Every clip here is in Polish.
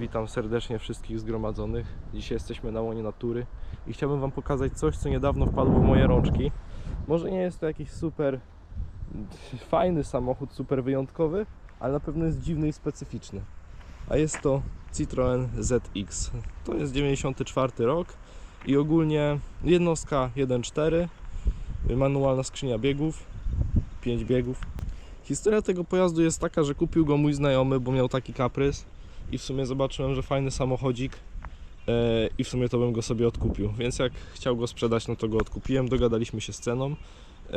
Witam serdecznie wszystkich zgromadzonych. Dzisiaj jesteśmy na łonie natury i chciałbym Wam pokazać coś, co niedawno wpadło w moje rączki. Może nie jest to jakiś super fajny samochód, super wyjątkowy, ale na pewno jest dziwny i specyficzny. A jest to Citroen ZX. To jest 94 rok i ogólnie jednostka 1.4, manualna skrzynia biegów, 5 biegów. Historia tego pojazdu jest taka, że kupił go mój znajomy, bo miał taki kaprys i w sumie zobaczyłem, że fajny samochodzik e, i w sumie to bym go sobie odkupił. Więc jak chciał go sprzedać, no to go odkupiłem, dogadaliśmy się z ceną. E,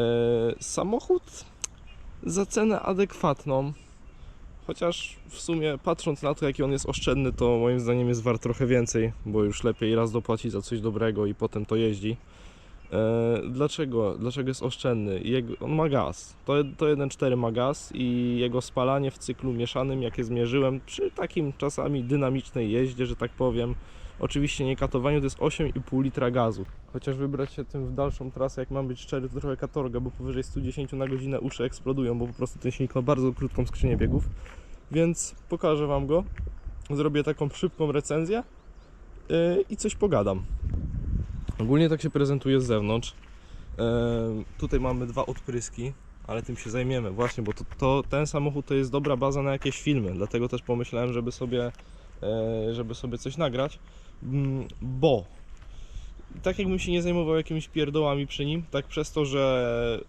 samochód za cenę adekwatną, chociaż w sumie patrząc na to, jaki on jest oszczędny, to moim zdaniem jest wart trochę więcej, bo już lepiej raz dopłacić za coś dobrego i potem to jeździ. E, Dlaczego? Dlaczego jest oszczędny? Jego, on ma gaz. To, to 1.4 ma gaz i jego spalanie w cyklu mieszanym, jakie zmierzyłem, przy takim czasami dynamicznej jeździe, że tak powiem, oczywiście nie katowaniu, to jest 8,5 litra gazu. Chociaż wybrać się tym w dalszą trasę, jak mam być szczery, to trochę katorga, bo powyżej 110 na godzinę uszy eksplodują, bo po prostu ten silnik ma bardzo krótką skrzynię biegów. Więc pokażę Wam go. Zrobię taką szybką recenzję yy, i coś pogadam. Ogólnie tak się prezentuje z zewnątrz. Em, tutaj mamy dwa odpryski, ale tym się zajmiemy. Właśnie, bo to, to, ten samochód to jest dobra baza na jakieś filmy, dlatego też pomyślałem, żeby sobie, e, żeby sobie coś nagrać, Mm, bo tak jakbym się nie zajmował jakimiś pierdołami przy nim, tak przez to, że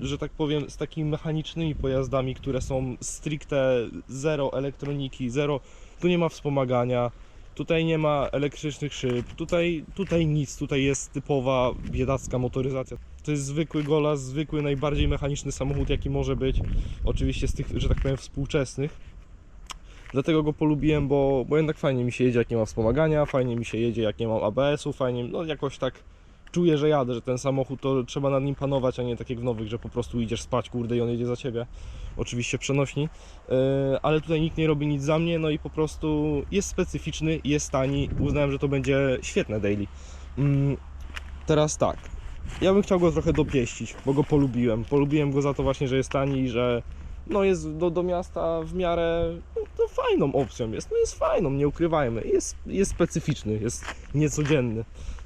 że tak powiem, z takimi mechanicznymi pojazdami, które są stricte zero elektroniki, zero, tu nie ma wspomagania, Tutaj nie ma elektrycznych szyb, tutaj, tutaj nic, tutaj jest typowa biedacka motoryzacja. To jest zwykły golas, zwykły, najbardziej mechaniczny samochód jaki może być. Oczywiście z tych, że tak powiem, współczesnych. Dlatego go polubiłem, bo, bo jednak fajnie mi się jedzie jak nie ma wspomagania, fajnie mi się jedzie jak nie mam ABS-u, fajnie, no jakoś tak czuję, że jadę, że ten samochód to trzeba nad nim panować, a nie tak jak w nowych, że po prostu idziesz spać, kurde i on jedzie za ciebie. Oczywiście przenośni. Yy, ale tutaj nikt nie robi nic za mnie, no i po prostu jest specyficzny, jest tani. Uznałem, że to będzie świetne daily. Mm, teraz tak, ja bym chciał go trochę dopieścić, bo go polubiłem. Polubiłem go za to właśnie, że jest tani i że no jest do, do miasta w miarę no, fajną opcją jest. No jest fajną, nie ukrywajmy. Jest, jest specyficzny, jest niecodzienny.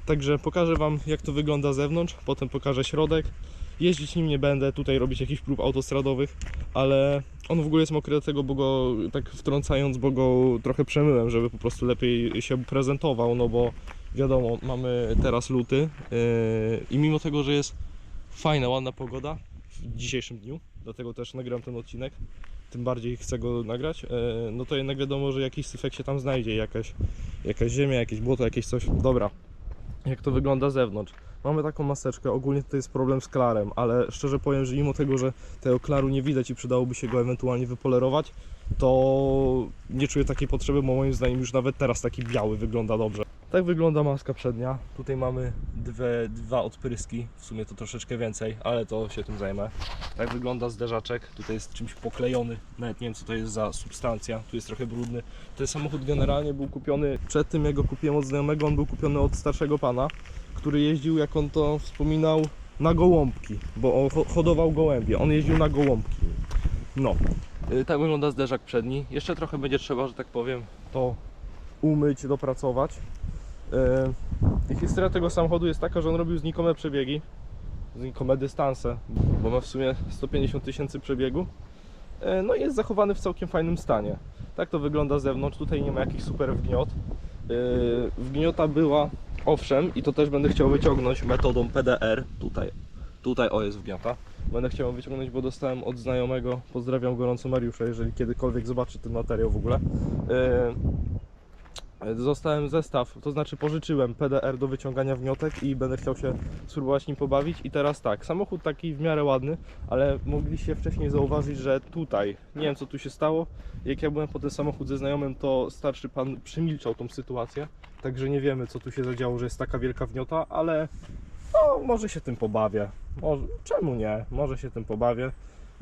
Także pokażę Wam jak to wygląda z zewnątrz, potem pokażę środek. Jeździć nim nie będę, tutaj robić jakichś prób autostradowych, ale on w ogóle jest mokry dlatego, bo go tak wtrącając, bo go trochę przemyłem, żeby po prostu lepiej się prezentował, no bo wiadomo, mamy teraz luty yy, i mimo tego, że jest fajna, ładna pogoda w dzisiejszym dniu, dlatego też nagram ten odcinek, tym bardziej chcę go nagrać, yy, no to jednak wiadomo, że jakiś syfek się tam znajdzie, jakaś, jakaś ziemia, jakieś błoto, jakieś coś. Dobra, jak to wygląda z zewnątrz. Mamy taką maseczkę, ogólnie to jest problem z klarem, ale szczerze powiem, że mimo tego, że tego klaru nie widać i przydałoby się go ewentualnie wypolerować, to nie czuję takiej potrzeby, bo moim zdaniem już nawet teraz taki biały wygląda dobrze. Tak wygląda maska przednia. Tutaj mamy dwie, dwa odpryski, w sumie to troszeczkę więcej, ale to się tym zajmę. Tak wygląda zderzaczek, tutaj jest czymś poklejony, nawet nie wiem co to jest za substancja, tu jest trochę brudny. Ten samochód generalnie był kupiony, przed tym jak go kupiłem od znajomego, on był kupiony od starszego pana, który jeździł, jak on to wspominał, na gołąbki, bo on ho- hodował gołębie, on jeździł na gołąbki. No, Y, tak wygląda zderzak przedni. Jeszcze trochę będzie trzeba, że tak powiem, to umyć, dopracować. Yy, I historia tego samochodu jest taka, że on robił znikome przebiegi, znikome dystanse, bo ma w sumie 150 tysięcy przebiegu. Yy, No i jest zachowany w całkiem fajnym stanie. Tak to wygląda z zewnątrz, tutaj nie ma jakichś super wgniot. Wgniota była, owszem, i to też będę chciał wyciągnąć metodą PDR, tutaj, tutaj o jest wgniota. Będę chciał wyciągnąć, bo dostałem od znajomego, pozdrawiam gorąco Mariusza, jeżeli kiedykolwiek zobaczy ten materiał w ogóle. Yy, Zostałem zestaw, to znaczy pożyczyłem PDR do wyciągania wniotek i będę chciał się spróbować nim pobawić. I teraz tak, samochód taki w miarę ładny, ale mogliście wcześniej zauważyć, że tutaj, nie wiem co tu się stało, jak ja byłem po ten samochód ze znajomym, to starszy pan przemilczał tą sytuację, także nie wiemy co tu się zadziało, że jest taka wielka wniota, ale no, może się tym pobawię. Może, czemu nie? Może się tym pobawię.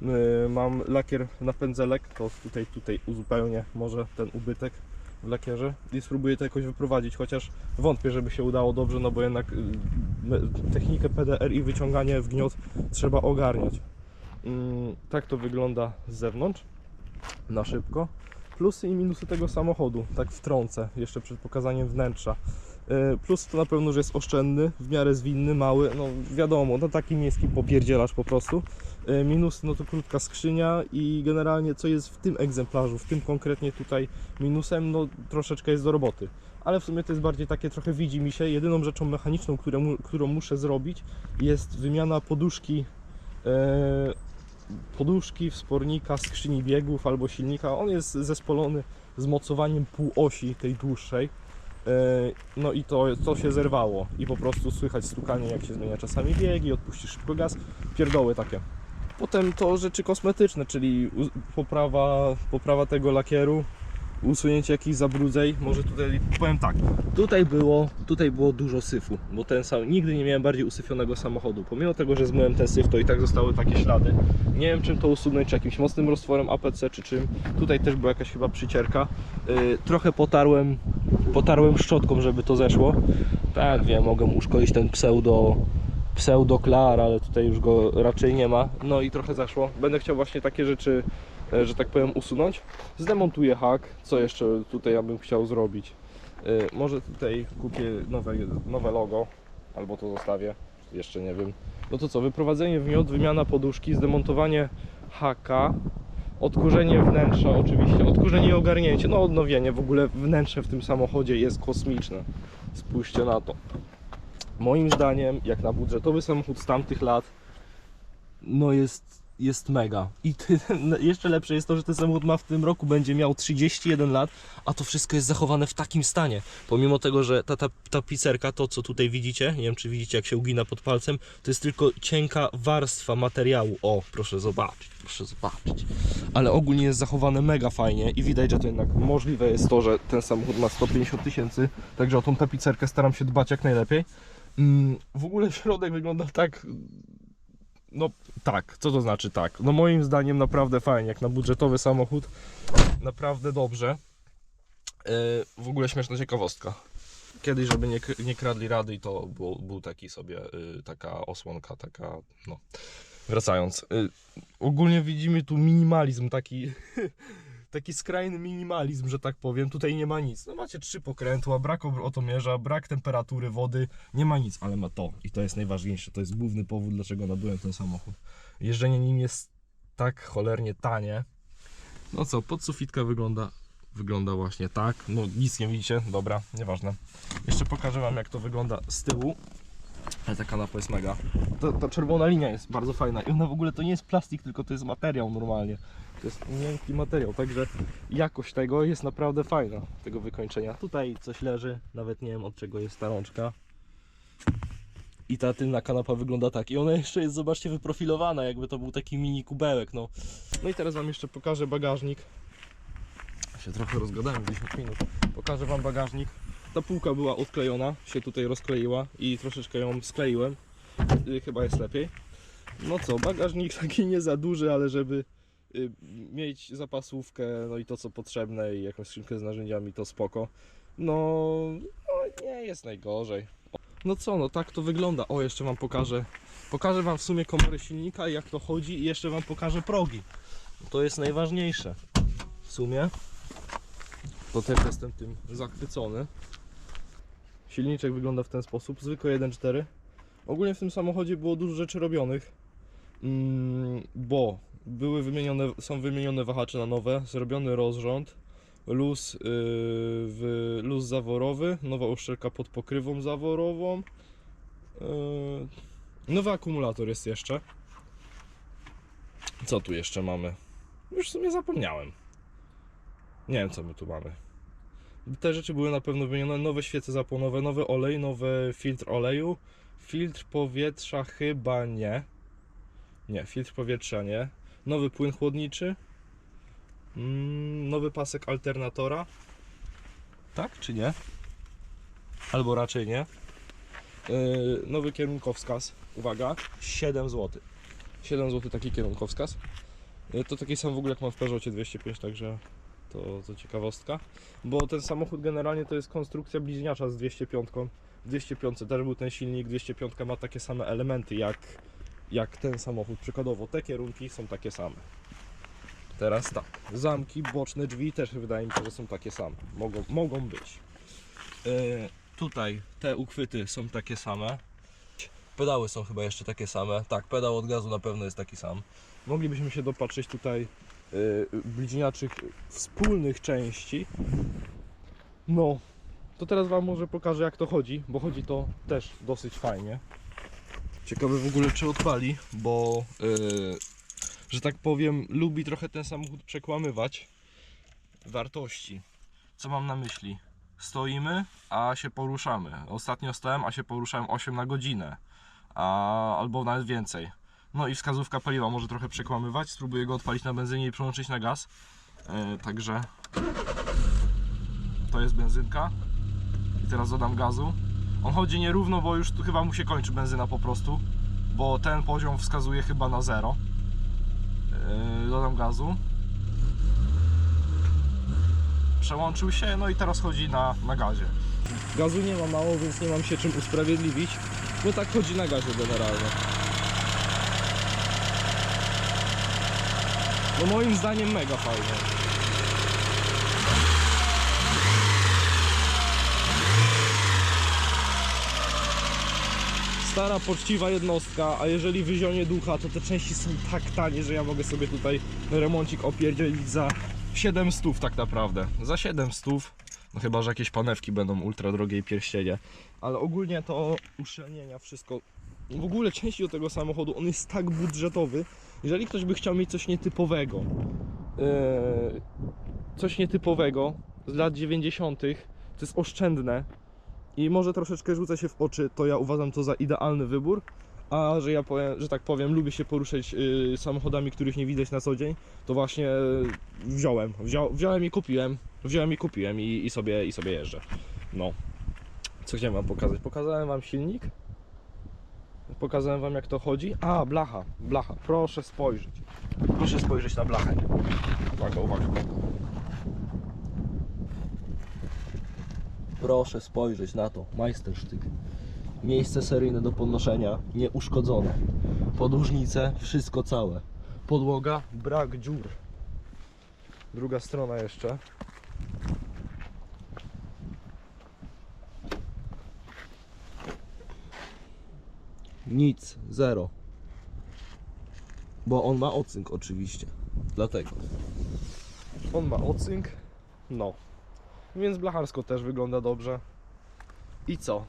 Yy, Mam lakier na pędzelek, to tutaj, tutaj uzupełnię może ten ubytek w lakierze i spróbuję to jakoś wyprowadzić, chociaż wątpię, żeby się udało dobrze, no bo jednak y, technikę PDR i wyciąganie wgniot trzeba ogarniać. Mm, Tak to wygląda z zewnątrz, na szybko. Plusy i minusy tego samochodu, tak wtrącę, jeszcze przed pokazaniem wnętrza. E, Plus to na pewno, że jest oszczędny, w miarę zwinny, mały, no wiadomo, no taki miejski popierdzielasz po prostu. E, Minus no to krótka skrzynia i generalnie co jest w tym egzemplarzu, w tym konkretnie tutaj minusem, no troszeczkę jest do roboty. Ale w sumie to jest bardziej takie trochę widzi mi się. Jedyną rzeczą mechaniczną, którą, którą muszę zrobić jest wymiana poduszki e, poduszki, wspornika, skrzyni biegów albo silnika. On jest zespolony z mocowaniem półosi tej dłuższej. E, No i to, to się zerwało i po prostu słychać stukanie jak się zmienia czasami biegi, odpuścisz szybko gaz, pierdoły takie. Potem to rzeczy kosmetyczne, czyli poprawa, poprawa tego lakieru, usunięcie jakichś zabrudzeń. Może tutaj powiem tak, tutaj było, tutaj było dużo syfu, bo ten sam nigdy nie miałem bardziej usyfionego samochodu. Pomimo tego, że zmyłem ten syf, to i tak zostały takie ślady. Nie wiem czym to usunąć, czy jakimś mocnym roztworem APC, czy czym. Tutaj też była jakaś chyba przycierka. Yy, trochę potarłem, potarłem szczotką, żeby to zeszło. Tak, wiem, mogę uszkodzić ten pseudo pseudoklar, ale tutaj już go raczej nie ma. No i trochę zeszło. Będę chciał właśnie takie rzeczy, że tak powiem, usunąć. Zdemontuję hak. Co jeszcze tutaj ja bym chciał zrobić? E, Może tutaj kupię nowe, nowe logo, albo to zostawię. Jeszcze nie wiem. No to co, wyprowadzenie w miód, wymiana poduszki, zdemontowanie haka, odkurzenie wnętrza oczywiście, odkurzenie i ogarnięcie, no odnowienie, w ogóle wnętrze w tym samochodzie jest kosmiczne. Spójrzcie na to moim zdaniem, jak na budżetowy samochód z tamtych lat, no jest, jest mega. I ty, jeszcze lepsze jest to, że ten samochód ma w tym roku, będzie miał 31 lat, a to wszystko jest zachowane w takim stanie. Pomimo tego, że ta, ta, ta to co tutaj widzicie, nie wiem czy widzicie jak się ugina pod palcem, to jest tylko cienka warstwa materiału. O, proszę zobaczyć, proszę zobaczyć. Ale ogólnie jest zachowane mega fajnie i widać, że to jednak możliwe jest to, że ten samochód ma 150 tysięcy, także o tą tapicerkę staram się dbać jak najlepiej. Mm, W ogóle środek wygląda tak. No tak, co to znaczy tak? No moim zdaniem naprawdę fajnie, jak na budżetowy samochód. Naprawdę dobrze. Yy, w ogóle śmieszna ciekawostka. Kiedyś, żeby nie, nie kradli rady, i to był, był taki sobie, yy, taka osłonka, taka, no. Wracając. Yy, ogólnie widzimy tu minimalizm, taki, taki skrajny minimalizm, że tak powiem. Tutaj nie ma nic. No macie trzy pokrętła, brak otomierza, brak temperatury wody, nie ma nic, ale ma to. I to jest najważniejsze. To jest główny powód, dlaczego nabyłem ten samochód. Jeżdżenie nim jest tak cholernie tanie. No co, podsufitka wygląda wygląda właśnie tak. No nic nie widzicie, dobra, nieważne. Jeszcze pokażę wam jak to wygląda z tyłu. Ale ta kanapa jest mega. Ta, ta czerwona linia jest bardzo fajna i ona w ogóle to nie jest plastik, tylko to jest materiał normalnie. To jest miękki materiał, także jakość tego jest naprawdę fajna, tego wykończenia. Tutaj coś leży, nawet nie wiem od czego jest ta rączka. I ta tylna kanapa wygląda tak. I ona jeszcze jest, zobaczcie, wyprofilowana, jakby to był taki mini kubełek. No, no i teraz Wam jeszcze pokażę bagażnik. Się trochę rozgadałem, 10 minut. Pokażę Wam bagażnik. Ta półka była odklejona, się tutaj rozkleiła i troszeczkę ją skleiłem. Y, Chyba jest lepiej. No co, bagażnik taki nie za duży, ale żeby y, mieć zapasówkę, no i to co potrzebne i jakąś skrzynkę z narzędziami, to spoko. No, no nie jest najgorzej. No co, no tak to wygląda. O, jeszcze Wam pokażę. Pokażę Wam w sumie komory silnika, jak to chodzi i jeszcze Wam pokażę progi. To jest najważniejsze. W sumie to też jestem tym zachwycony. Silniczek wygląda w ten sposób, zwykły 1.4. Ogólnie w tym samochodzie było dużo rzeczy robionych, mm, bo były wymienione, są wymienione wahacze na nowe, zrobiony rozrząd, luz, yy, w, luz zaworowy, nowa uszczelka pod pokrywą zaworową, yy, nowy akumulator jest jeszcze. Co tu jeszcze mamy? Już w sumie zapomniałem. Nie wiem co my tu mamy. Te rzeczy były na pewno wymienione. Nowe świece zapłonowe, nowy olej, nowy filtr oleju. Filtr powietrza chyba nie. Nie, filtr powietrza nie. Nowy płyn chłodniczy. Mm, nowy pasek alternatora. Tak czy nie? Albo raczej nie. Yy, nowy kierunkowskaz. Uwaga, 7 zł. 7 zł taki kierunkowskaz. Yy, to taki sam w ogóle jak mam w Peugeotie 205, także to, to ciekawostka. Bo ten samochód generalnie to jest konstrukcja bliźniacza z 205. W 205 też był ten silnik, 205 ma takie same elementy jak, jak ten samochód. Przykładowo te kierunki są takie same. teraz tak. Zamki, boczne drzwi też wydaje mi się, że są takie same. Mogą, mogą być. Yy, tutaj te uchwyty są takie same. Pedały są chyba jeszcze takie same. Tak, pedał od gazu na pewno jest taki sam. Moglibyśmy się dopatrzyć tutaj bliźniaczych wspólnych części. No, to teraz Wam może pokażę jak to chodzi, bo chodzi to też dosyć fajnie. Ciekawe w ogóle czy odpali, bo yy, że tak powiem lubi trochę ten samochód przekłamywać wartości. Co mam na myśli? Stoimy, a się poruszamy. Ostatnio stałem, a się poruszałem 8 na godzinę, a, albo nawet więcej. No i wskazówka paliwa może trochę przekłamywać. Spróbuję go odpalić na benzynie i przełączyć na gaz. Yy, także to jest benzynka. I teraz dodam gazu. On chodzi nierówno, bo już tu chyba mu się kończy benzyna po prostu. Bo ten poziom wskazuje chyba na zero. Yy, dodam gazu. Przełączył się, no i teraz chodzi na, na gazie. Gazu nie ma mało, więc nie mam się czym usprawiedliwić, bo tak chodzi na gazie generalnie. No moim zdaniem mega fajnie. stara, poczciwa jednostka, a jeżeli wyzionie ducha, to te części są tak tanie, że ja mogę sobie tutaj remoncik opierdzielić za 7 stów tak naprawdę. Za 7 stów, no chyba, że jakieś panewki będą ultra drogie i pierścienie, ale ogólnie to uszczelnienia, wszystko, w ogóle części do tego samochodu, on jest tak budżetowy, jeżeli ktoś by chciał mieć coś nietypowego, yy, coś nietypowego z lat 90., to jest oszczędne, i może troszeczkę rzuca się w oczy, to ja uważam to za idealny wybór. A że ja powiem, że tak powiem, lubię się poruszać y, samochodami, których nie widać na co dzień, to właśnie y, wziąłem. Wzią, wziąłem i kupiłem. Wziąłem i kupiłem i, i, sobie, i sobie jeżdżę. No. Co chciałem wam pokazać? Pokazałem wam silnik. Pokazałem wam jak to chodzi. A, blacha, blacha. Proszę spojrzeć. Proszę spojrzeć na blachę. Uwaga, uwaga. Proszę spojrzeć na to, majstersztyk. Miejsce seryjne do podnoszenia, nieuszkodzone. Podłużnice, wszystko całe. Podłoga, brak dziur. Druga strona jeszcze. Nic, zero. Bo on ma ocynk oczywiście. Dlatego. On ma ocynk. No. Więc blacharsko też wygląda dobrze. I co?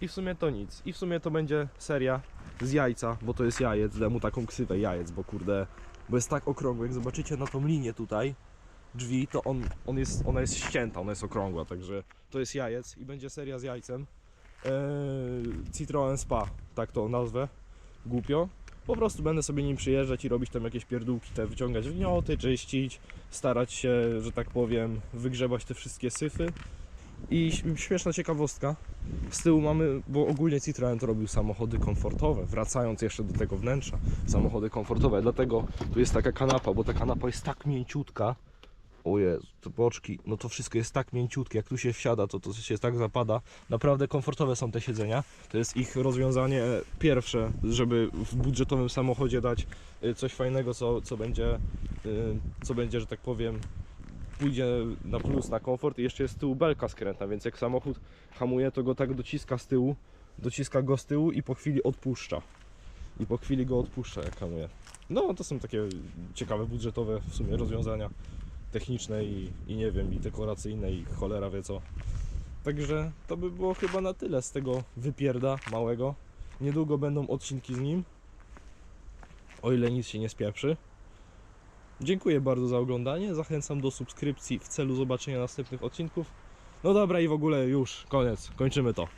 I w sumie to nic. I w sumie to będzie seria z jajca, bo to jest jajec. Dam mu taką ksywę jajec, bo kurde, bo jest tak okrągły. Jak zobaczycie na tą linię tutaj drzwi, to on, on jest, ona jest ścięta, ona jest okrągła, także to jest jajec i będzie seria z jajcem. Eee, Citroen Spa, tak to nazwę. Głupio. Po prostu będę sobie nim przyjeżdżać i robić tam jakieś pierdółki, te wyciągać wnioty, czyścić, starać się, że tak powiem, wygrzebać te wszystkie syfy. I śmieszna ciekawostka, z tyłu mamy, bo ogólnie Citroen to robił samochody komfortowe, wracając jeszcze do tego wnętrza, samochody komfortowe, dlatego tu jest taka kanapa, bo ta kanapa jest tak mięciutka, o Jezu, te boczki, no to wszystko jest tak mięciutkie, jak tu się wsiada, to to się tak zapada. Naprawdę komfortowe są te siedzenia. To jest ich rozwiązanie pierwsze, żeby w budżetowym samochodzie dać y, coś fajnego, co, co będzie, y, co będzie, że tak powiem, pójdzie na plus, na komfort i jeszcze jest z tyłu belka skrętna, więc jak samochód hamuje, to go tak dociska z tyłu, dociska go z tyłu i po chwili odpuszcza. I po chwili go odpuszcza, jak hamuje. No, to są takie ciekawe, budżetowe w sumie rozwiązania techniczne i, i nie wiem, i dekoracyjne i cholera wie co. Także to by było chyba na tyle z tego wypierda małego. Niedługo będą odcinki z nim. O ile nic się nie spieprzy. Dziękuję bardzo za oglądanie. Zachęcam do subskrypcji w celu zobaczenia następnych odcinków. No dobra i w ogóle już, koniec. Kończymy to.